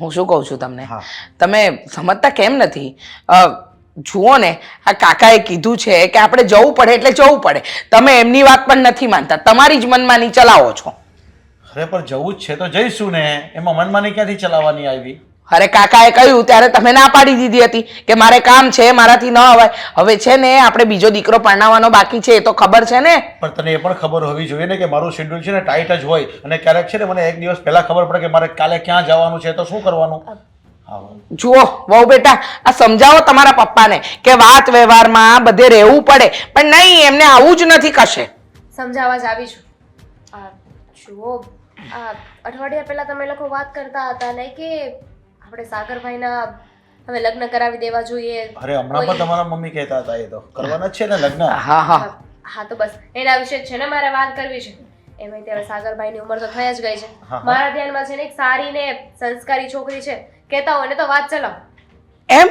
હું શું કહું છું તમને. તમે સમજતા કેમ નથી? જુઓ ને આ કાકાએ કીધું છે કે આપણે જવું પડે એટલે જવું પડે. તમે એમની વાત પણ નથી માનતા. તમારી જ મનમાની ચલાવો છો. અરે પણ જવું જ છે તો જઈશું ને. એમાં મનમાની ક્યાંથી ચલાવવાની આવી? અરે કાકાએ કહ્યું ત્યારે તમે ના પાડી દીધી હતી કે મારે કામ છે મારાથી ન અવાય. હવે છે ને આપણે બીજો દીકરો પરણાવવાનો બાકી છે એ તો ખબર છે ને? પણ તને એ પણ ખબર હોવી જોઈએ ને કે મારું શેડ્યુલ છે ને ટાઈટ જ હોય. અને ક્યારેક છે ને મને એક દિવસ પહેલા ખબર પડે કે મારે કાલે ક્યાં જવાનું છે તો શું કરવાનું? જુઓ વહુ બેટા આ સમજાવો તમારા પપ્પાને કે વાત વ્યવહારમાં બધે રહેવું પડે પણ નહીં એમને આવું જ નથી કશે. સમજાવવા જ આવી છું. જુઓ અઠવાડિયા પહેલા તમે લોકો વાત કરતા હતા ને કે આપણે સાગરભાઈના હવે લગ્ન કરાવી દેવા જોઈએ. અરે હમણાં પણ તમારા મમ્મી કહેતા હતા એ તો. કરવાના જ છે ને લગ્ન? હા હા હા. તો બસ. એના વિશે જ છે ને મારે વાત કરવી છે. એમાં ત્યારે સાગરભાઈની ઉંમર તો થઈ જ ગઈ છે. મારા ધ્યાનમાં છે ને એક સારી ને સંસ્કારી છોકરી છે. કહેતા હોય ને તો વાત ચલાવ. એમ?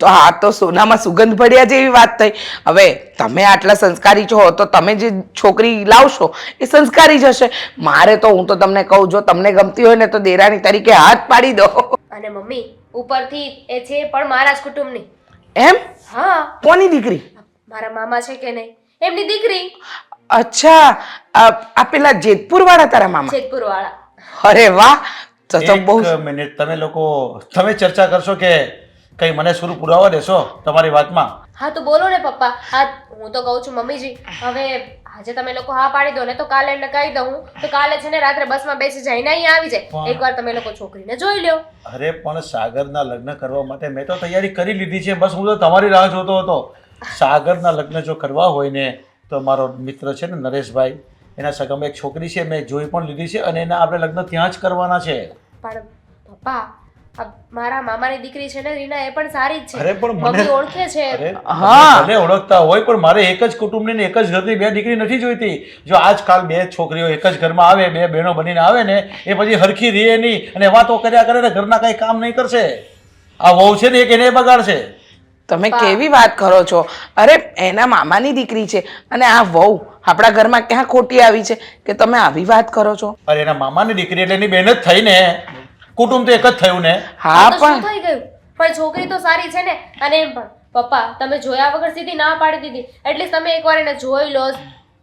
તો આ તો સોનામાં સુગંધ ભર્યા જેવી વાત થઈ. હવે તમે આટલા સંસ્કારી છો તો તમે જે છોકરી લાવશો એ સંસ્કારી જ હશે. મારે તો હું તો તમને કહું જો તમને ગમતી હોય ને તો દેરાણી તરીકે હાથ પાડી દો. અને મમ્મી ઉપરથી એ છે પણ મારા જ કુટુંબની. એમ? હા. કોની દીકરી? મારા મામા છે કે નહીં? એમની દીકરી. અચ્છા આ પેલા જેતપુર વાળા તારા મામા? જેતપુર વાળા અરે વાહ! તો તો બહુ મિનિટ તમે લોકો તમે ચર્ચા કરશો કે કઈ મને સુર પુરાવા દેશો તમારી વાતમાં? હા તો બોલો ને પપ્પા. હા હું તો કહું છું મમ્મીજી હવે આજે તમે લોકો હા પાડી દો ને તો કાલે લગાવી દઉં તો કાલે છે ને રાત્રે બસમાં બેસી જઈને અહીંયા આવી જાય. એકવાર તમે લોકો છોકરીને જોઈ લ્યો. અરે પણ સાગરના લગ્ન કરવા માટે મેં તો તૈયારી કરી લીધી છે. બસ હું તો તમારી રાહ જોતો હતો. સાગરના લગ્ન જો કરવા હોય ને તો મારો મિત્ર છે ને નરેશભાઈ એના સગામાં એક છોકરી છે મેં જોઈ પણ લીધી છે અને એના આપણે લગ્ન ત્યાં જ કરવાના છે. પણ પપ્પા મારા મામાની દીકરી છે ને રીના એ પણ સારી જ અરે છે પણ મને- ઓળખે છે. હા. મને ઓળખતા હોય પણ મારે એક જ કુટુંબની ને એક જ ઘરની બે દીકરી નથી જોઈતી. જો આજકાલ બે છોકરીઓ એક જ ઘરમાં આવે બે બહેનો બનીને આવે ને એ પછી હરખી રહે નહીં અને વાતો કર્યા કરે ને ઘરના કઈ કામ નહીં કરશે. આ વહુ છે ને એક એને બગાડશે. તમે કેવી વાત કરો છો? અરે એના મામાની દીકરી છે અને આ વહુ આપણા ઘરમાં ક્યાં ખોટી આવી છે? કે તમે આવી વાત કરો છો? અરે એના મામાની દીકરી એટલે એની બેન જ થઈ ને. કુટુંબ તો એક જ થયું ને? હા આ તો શું પણ થઈ ગયું? પણ છોકરી તો સારી છે ને? અને એમ પણ. પપ્પા તમે જોયા વગર સીધી ના પાડી દીધી. એટલીસ્ટ તમે એકવાર એને જોઈ લો.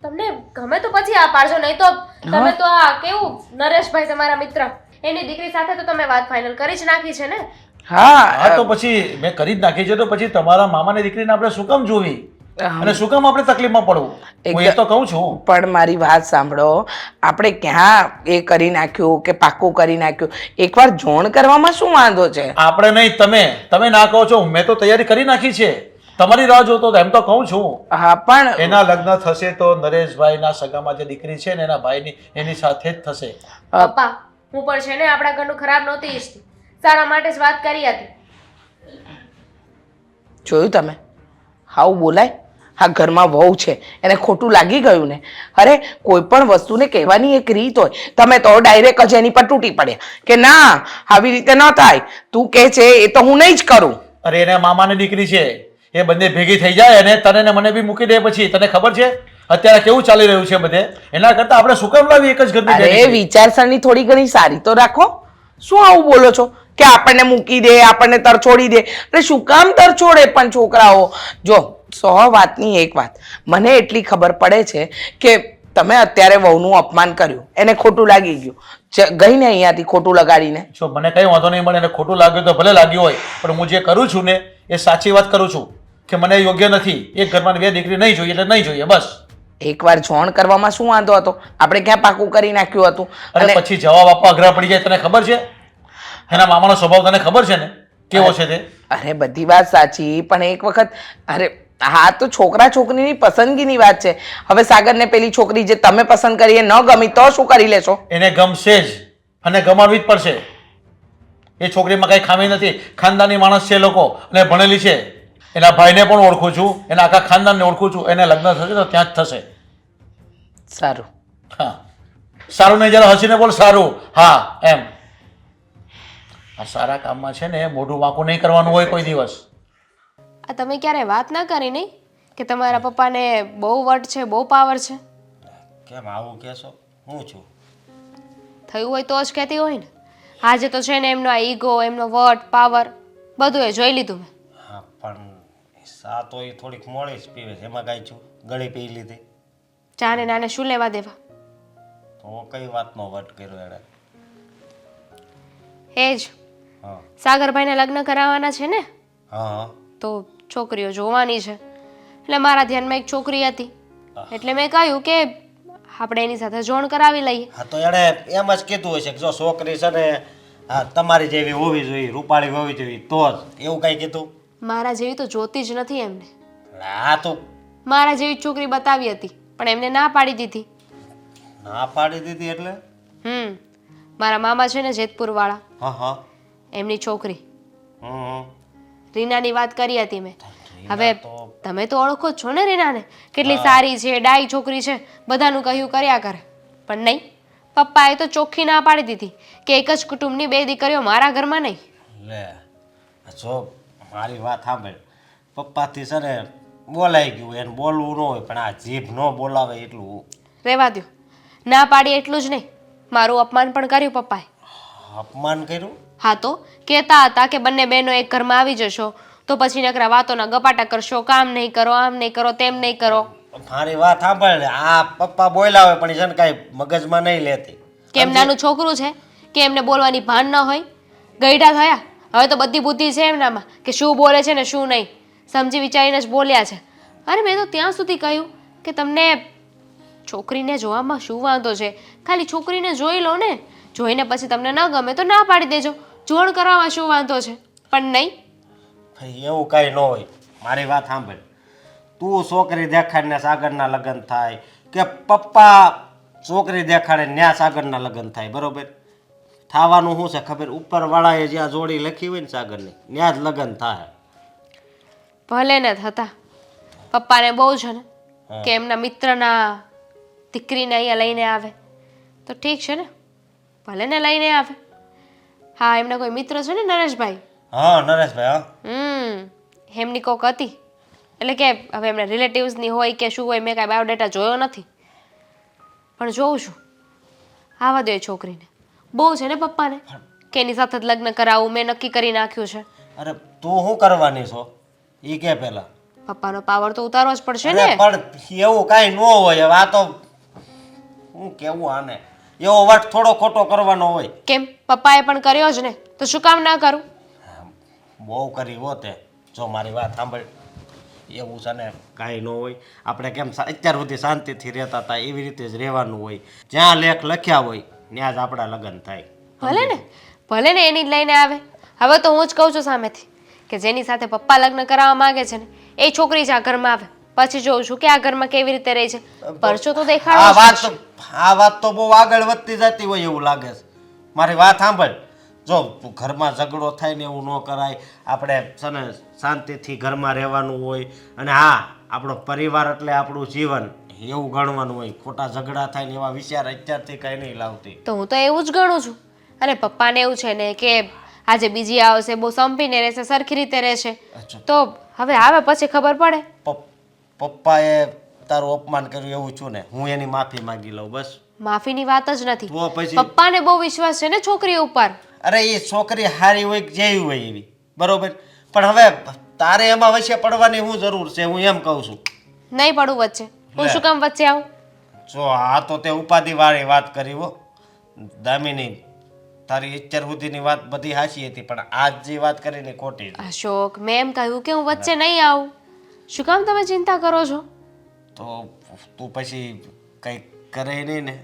તમને ગમે તો પછી આ પાડજો નહીં તો તમે તો આ કેવું? નરેશભાઈ તમારા મિત્ર. એની દીકરી સાથે તો તમે વાત ફાઇનલ કરી જ નાખી છે ને? હા હા તો પછી મેં કરી જ નાખી છે તો પછી તમારા મામાની દીકરીને આપણે શું કામ જોવી? અને શું કામ આપણે તકલીફમાં પડવું? હું એ તો કહું છું. પણ મારી વાત સાંભળો. આપણે ક્યાં એ કરી નાખ્યું કે પાક્કું કરી નાખ્યું? એકવાર જોણ કરવામાં શું વાંધો છે? આપણે નહીં તમે. તમે ના કહો છો મેં તો તૈયારી કરી નાખી છે. તમારી રાહ જોતો એમ તો કહું છું. હા પણ એના લગ્ન થશે તો નરેશભાઈના સગામાં જે દીકરી છે ને એના ભાઈની એની સાથે જ થશે. પપ્પા હું પણ છે ને આપણા ઘરનું ખરાબ નહોતી ઈચ્છતી. સારા માટે જ વાત કરી હતી. જોયું તમે? હાવું બોલાય? હા ઘરમાં વહુ છે એને ખોટું લાગી ગયું ને? અરે કોઈ પણ વસ્તુને કહેવાની એક રીત હોય તમે તો ડાયરેક્ટ જ એની પર તૂટી પડ્યા. કે ના આવી રીતે ન થાય. તું કે છે એ તો હું નહીં જ કરું. અરે એના મામાની દીકરી છે. એ બંને ભેગી થઈ જાય અને તને ને મને બી મૂકી દે પછી. તને ખબર છે? અત્યારે કેવું ચાલી રહ્યું છે બધે? એના કરતા આપણે શું કામ લાવી એક જ ઘરની અરે વિચારસરણી થોડી ઘણી સારી તો રાખો. શું આવું બોલો છો? કે આપણને મૂકી દે આપણને તરછોડી દે. એટલે શું કામ તરછોડે પણ છોકરાઓ? જો સો વાતની એક વાત. મને એટલી ખબર પડે છે કે તમે અત્યારે વહુનું અપમાન કર્યું. એને ખોટું લાગી ગયું. ગઈને અહીંયાથી ખોટું લગાડીને. જો મને કઈ વાંધો નહીં મળે એને ખોટું લાગ્યું તો ભલે લાગ્યું હોય પણ હું જે કરું છું ને એ સાચી વાત કરું છું કે મને યોગ્ય નથી. એક ઘરમાં બે દીકરી નહીં જોઈએ એટલે નહીં જોઈએ બસ. એકવાર જોણ કરવામાં શું વાંધો હતો? આપણે ક્યાં પાકું કરી નાખ્યું હતું? અને પછી જવાબ આપવા અઘરા પડી જાય તને ખબર છે? એના મામાનો સ્વભાવ તને ખબર છે ને? કેવો છે તે? અરે બધી વાત સાચી પણ એક વખત અરે હા તો છોકરા છોકરીની પસંદગીની વાત છે. હવે સાગરને પેલી છોકરી જે તમે પસંદ કરી એ ન ગમી તો શું કરી લેશો? એને ગમશે જ અને ગમાડવી જ પડશે. એ છોકરીમાં કઈ ખામી નથી. ખાનદાની માણસ છે એ લોકો અને ભણેલી છે. એના ભાઈને પણ ઓળખું છું એના આખા ખાનદાનને ઓળખું છું. એને લગ્ન થશે તો ત્યાં જ થશે. સારું. હા. સારું નહીં જરા હસીને બોલ સારું. હા એમ. આ સારા કામમાં છે ને મોઢું વાંકું નહીં કરવાનું હોય કોઈ દિવસ. આ તમે ક્યારે વાત ના કરી નહીં કે તમારા પપ્પાને બહુ વટ છે બહુ પાવર છે? કેમ આવું કહેશો? હું છું. થયું હોય તો જ કહેતી હોય ને. આજે તો છે ને એમનો આ ઈગો એમનો વટ પાવર બધું એ જોઈ લીધું મેં. હા પણ સા તો એ થોડીક મોડી જ પીવે છે. એમાં કાંઈ છું? ગળી પી લીધી. ચાને નાને શું લેવા દેવા? તો કઈ વાતનો વટ કર્યો એણે? એ જ. સાગરભાઈને લગ્ન કરાવવાના છે ને? હા તો છોકરીઓ જોવાની છે. એટલે મારા ધ્યાનમાં એક છોકરી હતી. એટલે મેં કહ્યું કે આપણે એની સાથે જોણ કરાવી લઈએ. હા તો એણે એમ જ કીધું હશે કે જો છોકરી છે ને તમારી જેવી હોવી જોઈએ રૂપાળી હોવી જોઈએ તો જ. એવું કઈ કીધું? મારા જેવી તો જોતી જ નથી એમને. હા તો મારા જેવી છોકરી બતાવી હતી પણ એમને ના પાડી દીધી. ના પાડી દીધી એટલે? હમ મારા મામા છે ને જેતપુર વાળા હા હા. એમની છોકરી. રીનાની વાત કરી હતી મેં. હવે તમે તો ઓળખો છો ને રીનાને? કેટલી સારી છે ડાઈ છોકરી છે બધાનું કહ્યું કર્યા કરે. પણ નહીં પપ્પાએ તો ચોખ્ખી ના પાડી દીધી કે એક જ કુટુંબની બે દીકરીઓ મારા ઘરમાં નહીં. લે જો મારી વાત સાંભળ. પપ્પાથી છે ને બોલાઈ ગયું એને બોલવું ન હોય પણ આ જીભ ન બોલાવે એટલું. રહેવા દ્યો. ના પાડી એટલું જ નહીં. મારું અપમાન પણ કર્યું પપ્પાએ. અપમાન કર્યું? હા તો? કહેતા હતા કે બંને બહેનો એક ઘરમાં આવી જશો. તો પછી નકરા વાતોના ગપાટા કરશો. કામ નહીં કરો આમ નહીં કરો તેમ નહીં કરો. મારી વાત સાંભળ આ પપ્પા બોલ્યા હોય પણ જન કાંઈ મગજમાં નહીં લેતી. કેમ નાનું છોકરું છે? કે એમને બોલવાની ભાન ન હોય? ગઈઢા થયા? હવે તો બધી બુદ્ધિ છે એમનામાં કે શું બોલે છે ને શું નહીં. સમજી વિચારીને જ બોલ્યા છે. અરે મેં તો ત્યાં સુધી કહ્યું કે તમને છોકરીને જોવામાં શું વાંધો છે? ખાલી છોકરીને જોઈ લો ને. જોઈને પછી તમને ન ગમે તો ના પાડી દેજો. જોણ કરાવવામાં શું વાંધો છે? પણ નહીં. ભાઈ એવું કાંઈ ન હોય. મારી વાત સાંભળ. તું છોકરી દેખાડીને સાગરના લગ્ન થાય કે પપ્પા છોકરી દેખાડે ન્યા સાગરના લગ્ન થાય બરોબર? થવાનું શું છે ખબર? ઉપરવાળાએ જ્યાં જોડી લખી હોય ને સાગરની ત્યાં જ લગ્ન થાય. ભલે ને થતા. પપ્પાને બહુ છે ને કે એમના મિત્રના દીકરીને અહીંયા લઈને આવે. તો ઠીક છે ને? ભલે ને લઈને આવે. હા એમના કોઈ મિત્ર છે ને નરેશભાઈ? હા નરેશભાઈ હા. હમ એમની કોક હતી. એટલે કે હવે એમના રિલેટિવ્સની હોય કે શું હોય મેં કાંઈ બાયોડેટા જોયો નથી. પણ જોઉં છું. આવા દે છોકરીને. બહુ છે ને પપ્પાને? કે એની સાથે જ લગ્ન કરાવું મેં નક્કી કરી નાખ્યું છે. અરે તું શું કરવાની છો? ઈ કે પહેલા પપ્પાનો પાવર તો ઉતારવો જ પડશે ને. પણ એવું કાંઈ ન હોય. હવે આ તો હું કેવું આને? એવો વટ થોડો ખોટો કરવાનો હોય. કેમ? પપ્પાએ પણ કર્યો જ ને. તો શું કામ ના કરું? બહુ કરી હોતે. જો મારી વાત સાંભળ. એવું છે ને કાંઈ ન હોય. આપણે કેમ અત્યાર સુધી શાંતિથી રહેતા હતા એવી રીતે જ રહેવાનું હોય. જ્યાં લેખ લખ્યા હોય ત્યાં જ આપણા લગ્ન થાય. ભલે ને. ભલે ને એની જ લઈને આવે. હવે તો હું જ કહું છું સામેથી કે જેની સાથે પપ્પા લગ્ન કરાવવા માંગે છે ને એ છોકરી જ આ ઘરમાં આવે. પછી જોઉં છું કે આ ઘરમાં કેવી રીતે રહે છે. પરચો તો આ વાત આ વાત તો બહુ આગળ વધતી જતી હોય એવું લાગે છે. મારી વાત સાંભળ. જો ઘરમાં ઝઘડો થાય ને એવું ન કરાય. આપણે છે ને શાંતિથી ઘરમાં રહેવાનું હોય. અને હા આપણો પરિવાર એટલે આપણું જીવન. એવું ગણવાનું હોય. ખોટા ઝઘડા થાય ને એવા વિચાર અત્યારથી કંઈ નહીં લાવતી. તો હું તો એવું જ ગણું છું. અને પપ્પાને એવું છે ને કે આજે બીજી આવશે બહુ સંપીને રહેશે સરખી રીતે રહેશે. તો હવે આવે પછી ખબર પડે. પપ- પપ્પાએ તારું અપમાન કર્યું એવું છું ને હું એની માફી માંગી લઉં બસ. માફીની વાત જ નથી. તો પછી પપ્પાને બહુ વિશ્વાસ છે ને છોકરી ઉપર? અરે એ છોકરી હારી હોય કે જેવી હોય એવી બરોબર? પણ હવે તારે એમાં વચ્ચે પડવાની હું જરૂર છે હું એમ કહું છું. નહીં પડું વચ્ચે. હું શું કામ વચ્ચે આવું? જો આ તો તે ઉપાધિ વાળી વાત કરી હો. દામિની તારી અત્યાર સુધીની વાત બધી હાચી હતી પણ આજ જે વાત કરી ને ખોટી અશોક મેં એમ કહ્યું કે હું વચ્ચે નહીં આવું. શું કામ તમે ચિંતા કરો છો? તો તું પછી કંઈ કરે નહીં ને.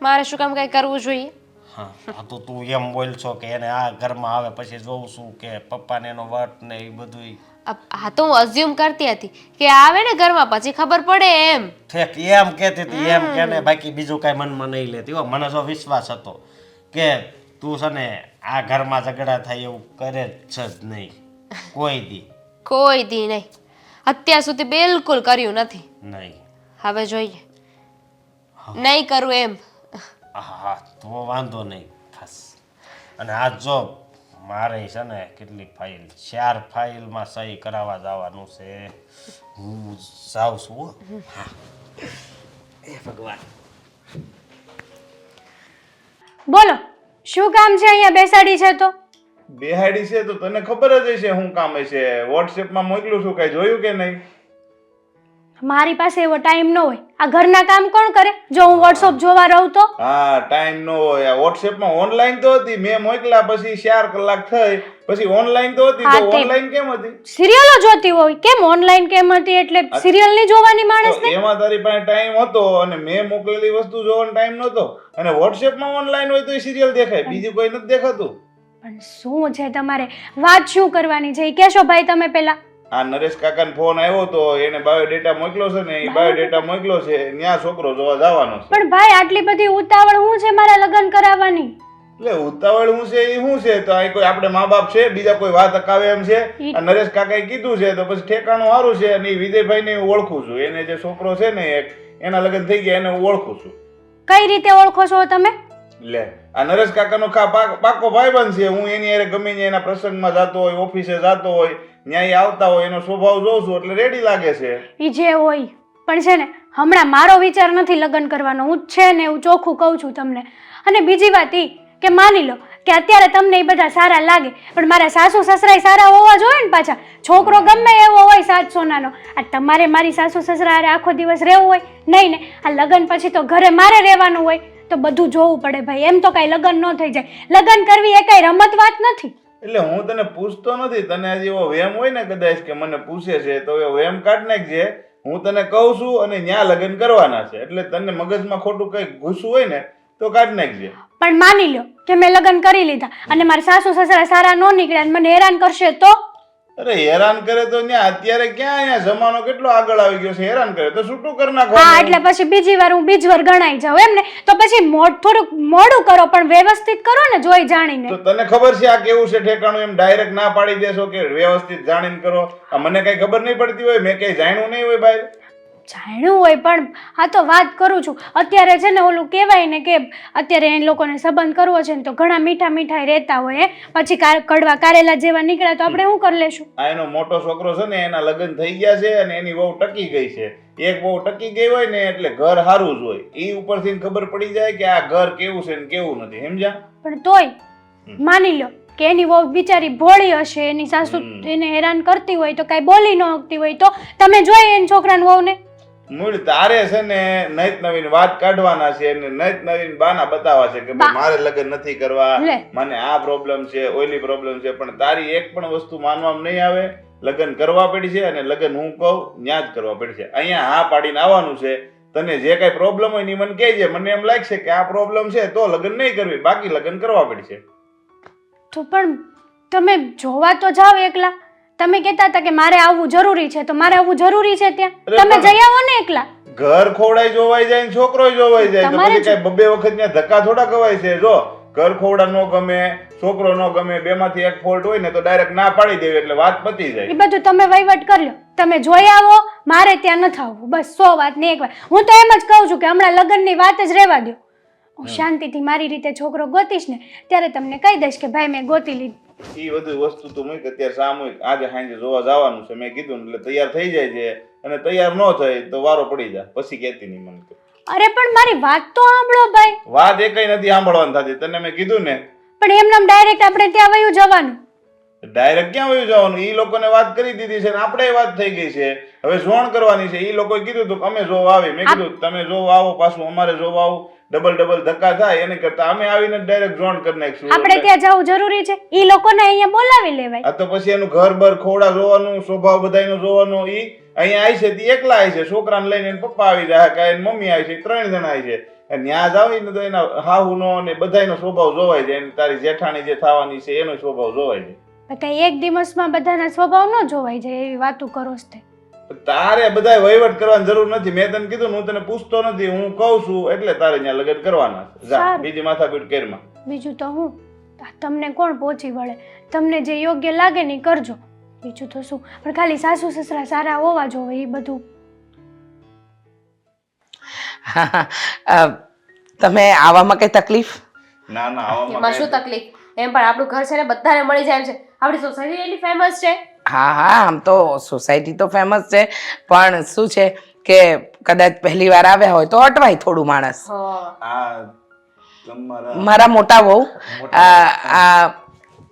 મારે શું કામ કંઈ કરવું જોઈએ? હા તો તું એમ બોલ છો કે એને આ ઘરમાં આવે પછી જોઉં છું કે પપ્પાને એનો વટ ને એ બધું આ તો હું અઝ્યુમ કરતી હતી કે આવે ને ઘરમાં પછી ખબર પડે એમ. ઠેક એમ કહેતી હતી એમ કે ને બાકી બીજું કાંઈ મનમાં નહીં લેતી હો. મને જો વિશ્વાસ હતો કે તું છે ને આ ઘરમાં ઝઘડા થાય એવું કરે જ છે જ નહીં. કોઈ દી. કોઈ દી નહીં. અત્યાર સુધી બિલકુલ કર્યું નથી. નહીં. હવે જોઈએ. નહીં કરું એમ. હા તો વાંધો નહીં. ખાસ અને આ જો મારે છે ને કેટલી ફાઇલ ચાર ફાઇલમાં સહી કરાવવા જવાનું છે. હું જાઉં છું હા. એ ભગવાન. બોલો શું કામ છે અહીંયા બેસાડી છે તો? બેહાડી છે તો તને ખબર જ હશે શું કામ હશે વોટ્સએપમાં મોકલું છું કઈ જોયું કે નહીં? મારી પાસે એવો ટાઈમ ન હોય. આ ઘરના કામ કોણ કરે? જો હું વોટ્સઅપ જોવા રહું તો? હા ટાઈમ ન હોય. આ વોટ્સએપમાં ઓનલાઈન તો હતી મેં મોકલા પછી ચાર કલાક થઈ પછી ઓનલાઈન તો હતી તો ઓનલાઈન કેમ હતી? સિરિયલો જોતી હોય. કેમ ઓનલાઈન કેમ હતી? એટલે સિરિયલની જોવાની માણસ ને? એમાં તારી પાસે ટાઈમ હતો અને મેં મોકલેલી વસ્તુ જોવાનો ટાઈમ નહોતો. અને વોટ્સએપમાં ઓનલાઈન હોય તો સિરિયલ દેખાય. બીજું કોઈ નથી દેખાતું. પણ શું છે તમારે? વાત શું કરવાની છે? એ કહેશો ભાઈ તમે પેલા આ નરેશ કાકા ફોન આવ્યો તો એને બાયોડેટા મોકલ્યો છે ને એ બાયોડેટા? મોકલ્યો છે ત્યાં છોકરો જોવા જવાનો છે. પણ ભાઈ આટલી બધી ઉતાવળ હું છે મારા લગ્ન કરાવવાની? એટલે ઉતાવળ હું છે એ શું છે? તો આ કોઈ આપણે મા બાપ છે બીજા કોઈ વાત અકાવે એમ છે? આ નરેશ કાકાએ કીધું છે તો પછી ઠેકાણું સારું છે અને એ વિજયભાઈને હું ઓળખું છું. એને જે છોકરો છે ને એક એના લગ્ન થઈ ગયા એને હું ઓળખું છું. કઈ રીતે ઓળખો છો તમે? લે. આ નરેશ કાકાનો ખા પાક- ભાઈબંધ છે. હું એની હારે ગમે એના પ્રસંગમાં જતો હોય, ઓફિસે જતો હોય, ન્યાય આવતા હોય, એનો સ્વભાવ જોઉં છું એટલે રેડી લાગે છે. એ જે હોય, પણ છે ને, હમણાં મારો વિચાર નથી લગ્ન કરવાનો. હું છે ને હું ચોખ્ખું કહું છું તમને. અને બીજી વાત ઈ કે માની લો કે અત્યારે તમને એ બધા સારા લાગે, પણ મારા સાસુ સસરાય સારા હોવા જોઈએ ને પાછા. છોકરો ગમે એવો હોય સાત સોનાનો. આ તમારે મારી સાસુ સસરા હારે આખો દિવસ રહેવું હોય? નહીં ને. આ લગ્ન પછી તો ઘરે મારે રહેવાનું હોય. તો બધું જોવું પડે ભાઈ. એમ તો કાંઈ લગ્ન ન થઈ જાય. લગ્ન કરવી એ કાંઈ રમત વાત નથી. એટલે હું તને પૂછતો નથી. તને આજે એવો વેમ હોય ને કદાચ કે મને પૂછે છે તો એ વેમ કાઢ નાખજે હું તને કહું છું અને ન્યા લગ્ન કરવાના છે. એટલે તને મગજમાં ખોટું કંઈક ઘૂસવું હોય ને તો કાઢ નાખજે પણ માની લો કે મેં લગ્ન કરી લીધા અને મારા સાસુ સસરા સારા ન નીકળ્યા અને મને હેરાન કરશે તો? અરે હેરાન કરે તો ન્યા અત્યારે ક્યાં અહીંયા જમાનો કેટલો આગળ આવી ગયો છે? હેરાન કરે તો છૂટું કરી હા એટલે પછી બીજી વાર હું બીજ વાર ગણાઈ જાઉં એમ ને? તો પછી મોડ થોડુંક મોડું કરો પણ વ્યવસ્થિત કરો ને જોઈ જાણીને. તો તને ખબર છે આ કેવું છે ઠેકાણું? એમ ડાયરેક્ટ ના પાડી દેશો કે વ્યવસ્થિત જાણીને કરો. આ મને કઈ ખબર નહીં પડતી હોય મેં કઈ જાણ્યું નહીં હોય ભાઈ જાણ્યું હોય પણ આ તો વાત કરું છું. અત્યારે છે ને ઓલું કહેવાય ને કે અત્યારે એ લોકોને સંબંધ કરવો છે ને તો ઘણા મીઠા મીઠાઈ રહેતા હોય હે. પછી કડવા કારેલા જેવા નીકળ્યા તો આપણે શું કરી લેશું? આ એનો મોટો છોકરો છે ને એના લગ્ન થઈ ગયા છે અને એની વહુ ટકી ગઈ છે. એક બહુ ટકી ગઈ હોય ને એટલે ઘર સારું જ હોય. એ ઉપરથી ખબર પડી જાય કે આ ઘર કેવું છે ને કેવું નથી. સમજ્યા? પણ તોય માની લો કે એની વહુ બિચારી ભોળી હશે એની સાસુ એને હેરાન કરતી હોય તો કાંઈ બોલી ન શકતી હોય તો. તમે જોઈએ એની છોકરાની વહુને? મૂળ તારે છે ને નૈત નવીન વાત કાઢવાના છે ને નૈત નવીન બાના બતાવવા છે કે મારે લગ્ન નથી કરવા મને આ પ્રોબ્લેમ છે ઓઈલી પ્રોબ્લેમ છે પણ તારી એક પણ વસ્તુ માનવામાં નહીં આવે. લગ્ન કરવા પડી છે અને લગ્ન હું કહું ત્યાં જ કરવા પડશે અહીંયા હા પાડીને આવવાનું છે. તને જે કઈ પ્રોબ્લેમ હોય ને મને કહેજે. મને એમ લાગશે કે આ પ્રોબ્લેમ છે તો લગ્ન નહીં કરવી. બાકી લગ્ન કરવા પડશે તો પણ તમે જોવા તો જાઓ એકલા. તમે કહેતા હતા કે મારે આવવું જરૂરી છે તો મારે આવવું જરૂરી છે ત્યાં? તમે જઈ આવો ને એકલા. ઘર ખોવડાય જોવાઈ જાય ને છોકરો જોવાઈ જાય તો પછી કઈ બબે વખત ત્યાં ધક્કા થોડા કવાય છે. જો ઘર ખોવડા નો ગમે છોકરો નો ગમે બેમાંથી એક ફોલ્ટ હોય ને તો ડાયરેક્ટ ના પાડી દેવી એટલે વાત પતી જાય. એ બધું તમે વહીવટ કરી લો તમે જોઈ આવો મારે ત્યાં નથી આવવું. બસ સો વાત ને એક વાત. હું તો એમ જ કહું છું કે હમણાં લગ્નની વાત જ રહેવા દો હું. શાંતિથી મારી રીતે છોકરો ગોતીશ ને ત્યારે તમને કહી દઈશ કે ભાઈ મેં ગોતી લીધું. એ બધી વસ્તુ તો મૂકી અત્યારે સામૂહિક આજે સાંજે જોવા જવાનું છે મેં કીધું એટલે તૈયાર થઈ જાય છે. અને તૈયાર ન થાય તો વારો પડી જાય. પછી કહેતી નહીં મને અરે પણ મારી વાત તો સાંભળો ભાઈ. વાત એ કઈ નથી સાંભળવાની થતી. તને મેં કીધું ને. પણ એમને ડાયરેક્ટ આપણે ત્યાં વયું જવાનું. ડાયરેક્ટ ક્યાં વયું જવાનું? ઈ લોકોને વાત કરી દીધી છે ને આપણે વાત થઈ ગઈ છે. હવે જોણ કરવાની છે. એ લોકોએ કીધું હતું અમે જોવા આવી મેં કીધું તમે જોવા આવો પાછું અમારે જોવા આવું. ડબલ ડબલ ધક્કા થાય એને કરતા અમે આવીને ડાયરેક્ટ ઝોન કરી નાખશું. આપણે ત્યાં જવું જરૂરી છે. ઈ લોકોને અહીંયા બોલાવી લેવાય. આ તો પછી એનું ઘર બર ખોડા જોવાનું સ્વભાવ બધાયનો જોવાનો ઈ અહીંયા આવી છે તી એકલા આવી છે. છોકરાને લઈને એને પપ્પા આવી જાય કે એની મમ્મી આવી છે ત્રણ જણા આવી છે. અને ત્યાં જ આવીને તો એના હાહુનો ને બધાયનો સ્વભાવ જોવાય જાય. તારી જેઠાણી જે થવાની છે એનો સ્વભાવ જોવાય જાય. કઈ એક દિવસમાં બધાના સ્વભાવ ન જોવાય જાય એવી વાતો કરો છો તારે બધા વહીવટ કરવાની જરૂર નથી. મેં તને કીધું હું તને પૂછતો નથી. હું કહું છું એટલે તારે ત્યાં લગ્ન કરવાના છે. જા સારું. બીજી માથાકૂટ કેરમાં. બીજું તો હું આ તમને કોણ પહોંચી વળે? તમને જે યોગ્ય લાગે ને ઈ કરજો. બીજું તો શું? પણ ખાલી સાસુ સસરા સારા હોવા જોવે એ બધું. અ, તમે આવામાં કઈ તકલીફ? ના ના આવામાં એમાં શું કાંઈ- તકલીફ? એમ પણ આપણું ઘર છે ને બધાને મળી જાય એમ છે. આપણી સોસાયટી એટલી ફેમસ છે. હા હા આમ તો સોસાયટી તો ફેમસ છે પણ શું છે કે કદાચ પહેલી વાર આવ્યા હોય તો અટવાય થોડું માણસ. મારા મોટા વહુ આ આ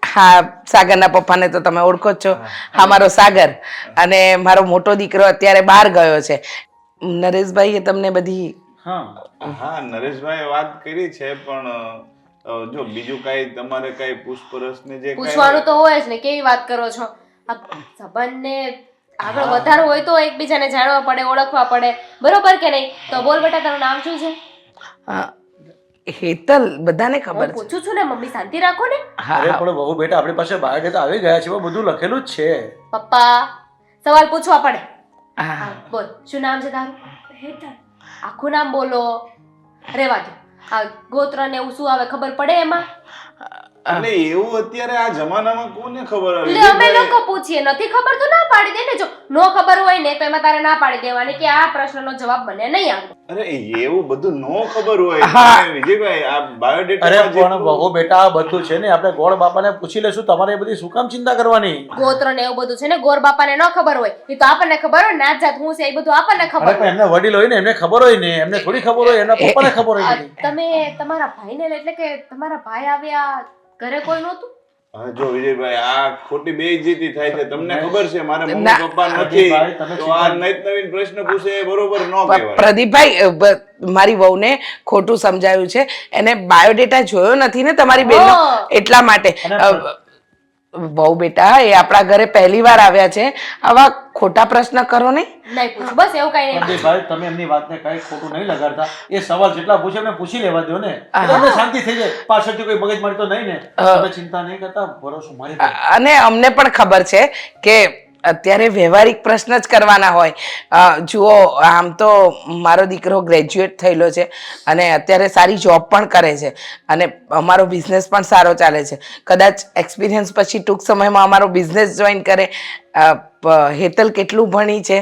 હા સાગરના પપ્પાને તો તમે ઓળખો જ છો. હા મારો સાગર. અને મારો મોટો દીકરો અત્યારે બહાર ગયો છે. નરેશભાઈએ તમને બધી હા. હા નરેશભાઈ વાત કરી છે પણ જો બીજું કાંઈ તમારે કાંઈ પૂછપરછને જે કાંઈ પૂછવાનું તો હોય જ ને કેવી વાત કરો છો? સંબંધને આગળ વધારવું હોય તો એકબીજાને જાણવા પડે ઓળખવા પડે. બરોબર કે નહીં? તો બોલ બેટા તારું નામ શું છે? હેતલ બધાને ખબર છે. પૂછું છું ને મમ્મી શાંતિ રાખો ને? હા. અરે પણ બહુ બેટા આપણી પાસે બાયોડેટા આવી ગયા છે બધું લખેલું જ છે. પપ્પા સવાલ પૂછવા પડે. હા. હા બોલ. શું નામ છે તારું? હેતલ. આખું નામ બોલો. રેવા દો. આ ગોત્ર ને એવું શું આવે ખબર પડે એમાં? એટલે એવું અત્યારે આ જમાનામાં કોને ખબર એટલે અમે લોકો પૂછીએ નથી ખબર તો ના પાડી દે ને જો. નો ખબર હોય ને તો એમાં તારે ના પાડી દેવાની કે આ પ્રશ્નનો જવાબ મને નહીં આવે અરે એવું બધું નો ખબર હોય. વિજયભાઈ આ બાયોડેટા અરે પણ બહુ બેટા આ બધું છે ને આપણે ગોળ બાપાને પૂછી લેશું તમારે એ બધી શું કામ ચિંતા કરવાની? ગોત્ર ને એવું બધું છે ને ગોર બાપાને ન ખબર હોય. એ તો આપણને ખબર હોય નાત જાત હું છે એ બધું આપણને ખબર હોય. એમને વડીલ હોય ને એમને ખબર હોય ને એમને થોડી ખબર હોય એના પપ્પાને ખબર હોય તમે તમારા ભાઈને એટલે કે તમારા ભાઈ આવ્યા ઘરે કોઈ નહોતું? હા જો વિજયભાઈ આ ખોટી બેઇજ્જતી થાય છે. તમને ખબર છે મારા મમ્મી ના. પપ્પા નથી. તો આ ચિંતા- નવીન પ્રશ્ન પૂછે બરોબર ન કહેવાય. પ્રદીપભાઈ મારી વહુને ખોટું સમજાયું છે. એને બાયોડેટા જોયો નથી ને તમારી બેનનો? એટલા માટે. વહુ બેટા એ આપણા ઘરે પહેલી વાર આવ્યા છે. આવા ખોટા પ્રશ્ન કરો નહીં. નહીં પૂછું. બસ એવું કઈ નહીં. ભાઈ તમે એમની વાતને કઈ ખોટું નહીં લગાડતા. એ સવાલ જેટલા પૂછે એમને પૂછી લેવા દો ને. તમને શાંતિ થઈ જાય. પાછળથી કોઈ મગજમારી તો નહીં ને. તમે ચિંતા નહીં કરતા. ભરોસો મારી અને અમને પણ ખબર છે કે અત્યારે વ્યવહારિક પ્રશ્ન જ કરવાના હોય. જુઓ આમ તો મારો દીકરો ગ્રેજ્યુએટ થયેલો છે અને અત્યારે સારી જોબ પણ કરે છે અને અમારો બિઝનેસ પણ સારો ચાલે છે. કદાચ એક્સપિરિયન્સ પછી ટૂંક સમયમાં અમારો બિઝનેસ જોઈન કરે. હેતલ કેટલું ભણી છે?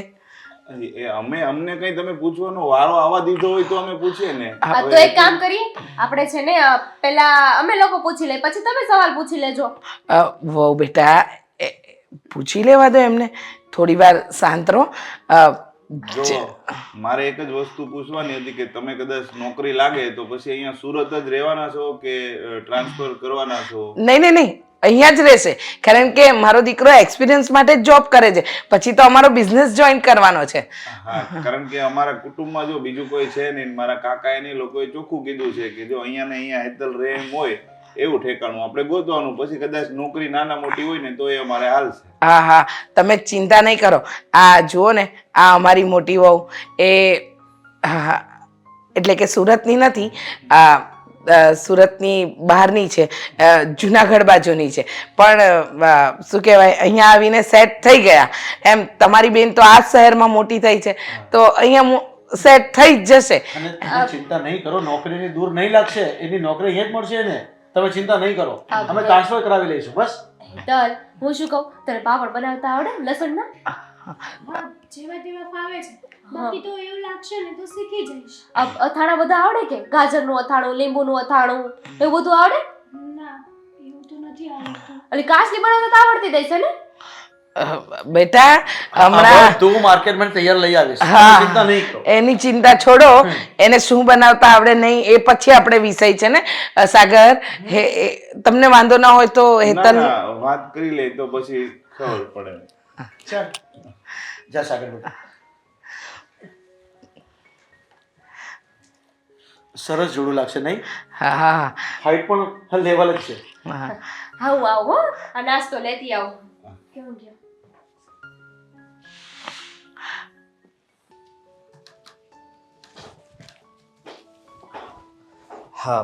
અમે અમને કઈ તમે પૂછવાનો વારો આવવા દીધો હોય તો અમે પૂછીએ ને. તો એક કામ કરીએ આપણે છે ને પેલા અમે લોકો પૂછી લઈએ પછી તમે સવાલ પૂછી લેજો. વહુ બેટા પૂછી લેવા દો એમને. થોડી વાર શાંત રહો. જો મારે એક જ વસ્તુ પૂછવાની હતી કે તમે કદાચ નોકરી લાગે તો પછી અહીંયા સુરત જ રહેવાના છો કે ટ્રાન્સફર કરવાના છો? નહીં નહીં નહીં. અહીંયા જ રહેશે. કારણ કે મારો દીકરો એક્સપિરિયન્સ માટે જોબ કરે છે. પછી તો અમારો બિઝનેસ જોઈન કરવાનો છે. હા કારણ કે અમારા કુટુંબમાં જો બીજું કોઈ છે નહીં મારા કાકા એને લોકોએ ચોખ્ખું કીધું છે કે જો અહીંયા ને અહીંયા હેતલ રહે એમ હોય એવું ઠેકાણું. આપણે ગોતવાનું પછી કદાચ નોકરી નાના મોટી હોય ને તો એ અમારે હાલશે હા હા. તમે ચિંતા નહીં કરો. આ જુઓ ને આ અમારી મોટી વહુ. એ હા એટલે કે સુરતની નથી આ સુરતની બહારની છે જુનાગઢ બાજુની છે. પણ શું કહેવાય અહીંયા આવીને સેટ થઈ ગયા. એમ તમારી બેન તો આ શહેરમાં મોટી થઈ છે. તો અહીંયા સેટ થઈ જ જશે. ચિંતા નહીં કરો નોકરીની દૂર નહીં લાગશે. એની નોકરી અહીંયા જ મળશે ને તમે ચિંતા નહીં કરો. હા, અમે ટ્રાન્સફર કરાવી લઈશું. બસ. હેતલ હું શું કહું? તને પાપડ બનાવતા આવડે લસણના? હા જેવા તેવા ફાવે છે. બાકી તો એવું લાગશે ને તો શીખી જઈશ. અથાણા બધા આવડે કે? ગાજરનું અથાણું લીંબુનું અથાણું એવું બધું આવડે? ના એવું તો નથી આવડતું. એટલે કાચલી બનાવતા તો આવડતી દઈ છે ને? બેટા હમણાં તું માર્કેટમાં તૈયાર લઈ આવીશ. ચિંતા નહીં એની ચિંતા છોડો. એને શું બનાવતા આવડે નહીં એ પછી આપણે વિષય છે ને. સાગર હે તમને વાંધો ના હોય તો હેતન હેતલ વાત કરી લે તો પછી ખબર પડે. જા સાગર સરસ જોડું લાગશે નહીં? હા હા હાઈટ પણ લેવલ જ છે. હા. હા હું આવું હો નાસ્તો લેતી આવું. કેવું હા.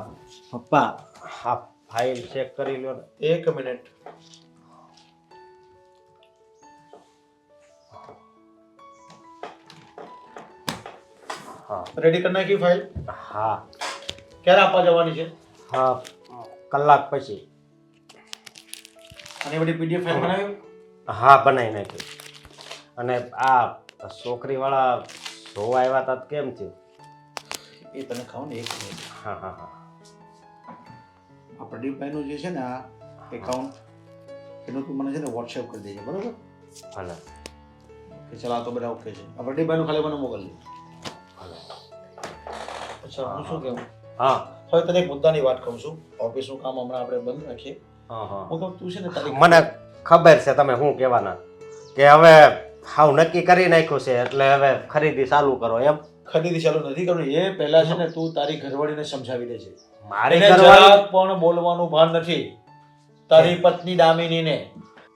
પપ્પા. હા ફાઇલ ચેક કરી લો એક મિનિટ. હા. રેડી કરી નાખી ફાઇલ હા. ક્યારે આપવા જવાની છે? હા કલાક પછી. અને બધી પીડીએફ ફાઇલ બનાવી? હા બનાવી નાખી. અને આ છોકરીવાળા જોવા આવ્યા હતા કેમ થયું? એ તને ખાવ ને એક મિનિટ. હા હા હા આ પ્રદીપભાઈનું જે છે ને આ એકાઉન્ટ એનું તું મને છે ને વોટ્સએપ કરી દેજે બરાબર? ભલે. કે ચાલ આ તો બધા ઓકે છે. આ પ્રદીપભાઈનું ખાલી મને મોકલજે. ભલે. અચ્છા હું શું કહું હા. હવે તને એક મુદ્દાની વાત કહું છું. ઓફિસનું કામ હમણાં આપણે બંધ રાખીએ. હા હા. હું કહું તું છે ને મને ખબર છે તમે શું કહેવાના. કે હવે હાવ નક્કી કરી નાખ્યું છે એટલે હવે ખરીદી ચાલુ કરો એમ? ખરીદી ચાલુ નથી કરવું. એ પહેલા છે ને તું તારી ઘરવાળીને સમજાવી દેજે. મારે પણ બોલવાનું ભાન નથી. તારી પત્ની દામિનીને.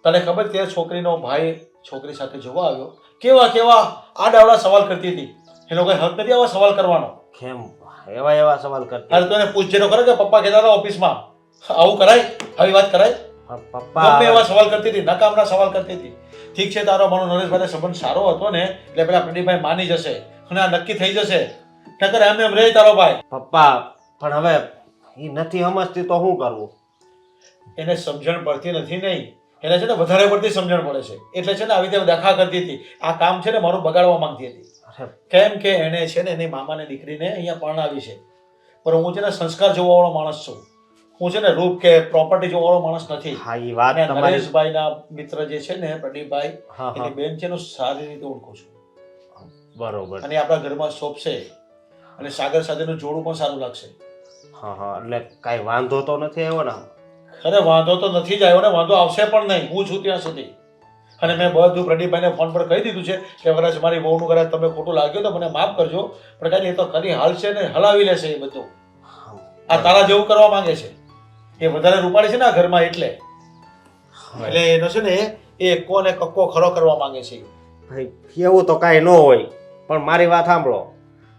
તને ખબર તે છોકરીનો ભાઈ છોકરી સાથે જોવા આવ્યો? કેવા કેવા? આ ડાવડા સવાલ કરતી હતી. એનો કઈ હક નથી આવા સવાલ કરવાનો. કેમ? એવા એવા સવાલ કરતી અરે તને પૂછજે તો ખરો કે પપ્પા કહેતા હતા ઓફિસમાં. આવું કરાય? આવી વાત કરાય? પપ્પા ગમે એવા સવાલ કરતી હતી નકામના સવાલ કરતી હતી. ઠીક છે તારો મારો નરેશભાઈ સંબંધ સારો હતો ને એટલે પેલા પ્રદીપભાઈ માની જશે. અને આ નક્કી થઈ જશે. નકર એમ એમ રહે તારો ભાઈ. પપ્પા પણ હવે એ નથી સમજતી તો શું કરવું? એને સમજણ પડતી નથી નહીં. એને છે ને વધારે પડતી સમજણ પડે છે. એટલે છે ને આવી રીતે દેખા કરતી હતી. આ કામ છે ને મારું બગાડવા માંગતી હતી. કેમ કે એને છે ને એની મામાને દીકરીને અહીંયા પરણાવી છે. પણ હું છે ને સંસ્કાર જોવાવાળો માણસ છું. હું છે ને રૂપ કે પ્રોપર્ટી જોવાળો માણસ નથી. હા એ વાત તમારી નરેશભાઈના મિત્ર જે છે ને પ્રદીપભાઈ એની બેન છે એનું સારી રીતે ઓળખું છું. બરોબર. અને આપણા ઘરમાં શોભશે અને સાગર સાથેનું જોડું પણ સારું લાગશે. હા હા એટલે કાંઈ વાંધો તો નથી આવ્યો ને અરે વાંધો તો નથી જ આવ્યો ને વાંધો આવશે પણ નહીં. હું છું ત્યાં સુધી. અને મેં બધું પ્રદીપભાઈને ફોન પર કહી દીધું છે કે વરસ મારી બહુનું કદાચ તમે ખોટું લાગ્યું તો મને માફ કરજો. પણ કાંઈ એ તો કરી હાલશે ને હલાવી લેશે એ બધું. આ તારા જેવું કરવા માંગે છે. એ વધારે રૂપાળી છે ને આ ઘરમાં એટલે. એટલે એનો છે ને એ એકો ને કક્કો ખરો કરવા માંગે છે. ભાઈ એવું તો કાંઈ ન હોય. પણ મારી વાત સાંભળો.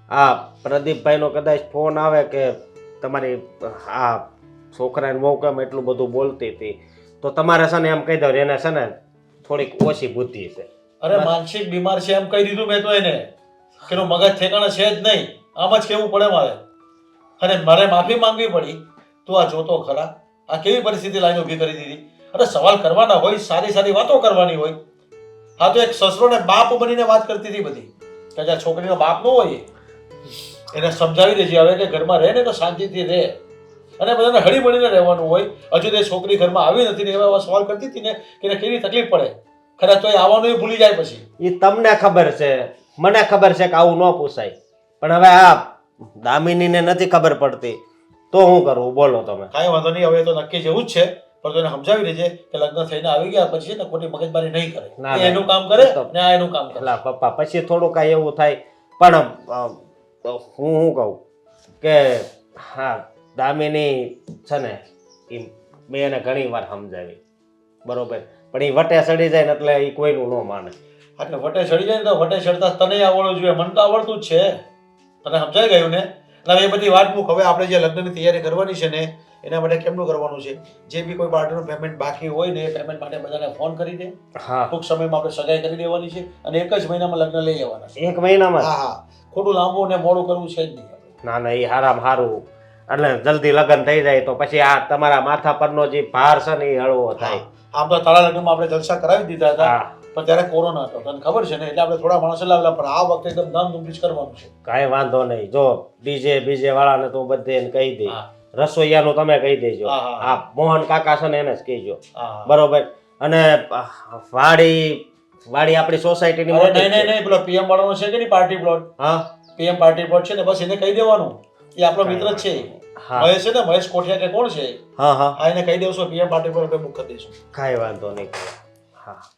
આ પ્રદીપભાઈનો કદાચ ફોન આવે કે તમારી, આ છોકરાને બહુ કેમ એટલું બધું બોલતી હતી. તો તમારે છે ને એમ કહી દો એને છે ને થોડીક ઓછી બુદ્ધિ છે. અરે, માનસિક બીમાર છે એમ કહી દીધું મેં તો એને. કે મગજ ઠેકાણે છે જ નહીં. આમ જ કેવું પડે મારે. અને મારે માફી માંગવી પડી. તું આ જોતો ખરા. આ કેવી પરિસ્થિતિ લાઈન ઊભી કરી દીધી? અરે, સવાલ કરવાના હોય, સારી સારી વાતો કરવાની હોય. હા, તો એક સસરો ને બાપ બનીને વાત કરતી હતી બધી. કે જ્યાં છોકરીનો બાપ ન હોય. એને સમજાવી દેજે હવે કે ઘરમાં રહે ને તો શાંતિથી રહે. અને બધાને હળી મળીને રહેવાનું હોય. હજુ તે છોકરી ઘરમાં આવી નથી ને એવા એવા સવાલ કરતી હતી ને કે એને કેવી તકલીફ પડે. ખરા તો એ આવવાનું ભૂલી જાય પછી. એ તમને ખબર છે. મને ખબર છે કે આવું ન પોસાય પણ હવે આ દામિનીને નથી ખબર પડતી. તો હું કરું? બોલો તમે. કાંઈ વાંધો નહીં હવે તો નક્કી જેવું જ છે. પણ એને સમજાવી દેજે કે લગ્ન થઈને આવી ગયા પછી છે ને ખોટી મગજમારી નહીં કરે. એનું કામ કરે ને આ એનું કામ કરે. પપ્પા પછી થોડું કાંઈ એવું થાય. પણ હું શું કહું કે હા દામિની છે ને એ મેં એને ઘણી વાર સમજાવી. બરોબર? પણ એ વટે સડી જાય ને એટલે એ કોઈનું ન માને. એટલે વટે સડી જાય ને તો વટે સડતા તને આવડવું જોઈએ. મને તો આવડતું જ છે. તને સમજાઈ ગયું ને? એટલે એ બધી વાત મૂક. હવે આપણે જે લગ્નની તૈયારી કરવાની છે ને એના માટે કેમનું કરવાનું છે? જે બી કોઈ બાળકનું પેમેન્ટ બાકી હોય ને એ પેમેન્ટ માટે બધાને ફોન કરી દે. હા. ટૂંક સમયમાં આપણે સગાઈ કરી દેવાની છે અને એક જ મહિનામાં લગ્ન લઈ લેવાના છે. એક મહિનામાં? હા હા. ખોટું લાંબુ ને મોડું કરવું છે જ નહીં ના ના એ હારામ હારું. એટલે જલ્દી લગ્ન થઈ જાય તો પછી આ તમારા માથા પરનો જે ભાર છે ને એ હળવો થાય. આમ તો તારા લગ્નમાં આપણે જલસા કરાવી દીધા હતા પણ ત્યારે કોરોના હતો. તને ખબર છે ને? એટલે આપણે થોડા માણસો લાવેલા પણ આ વખતે એકદમ ધામધૂમથી જ કરવાનું છે. કાંઈ વાંધો નહીં. જો ડીજે બીજે વાળાને તો બધે કહી હા. રસોઈયાનું તમે કહી દેજો. હા, મોહન કાકા છે ને એને જ કહેજો. બરોબર? અને વાડી વાડી આપણી સોસાયટીની મોટી નહીં નહીં પેલો પીએમ વાળાનો છે કે નહીં પાર્ટી પ્લોટ હા. પીએમ પાર્ટી પ્લોટ છે ને બસ એને કહી દેવાનું. એ આપણો મિત્ર જ છે. મહેશ છે ને મહેશ કોઠિયા કે કોણ છે? હા હા. એને કહી દેવશો પીએમ પાર્ટી પ્લોટ બુક કરી દઈશું. કાંઈ વાંધો નહીં. હા.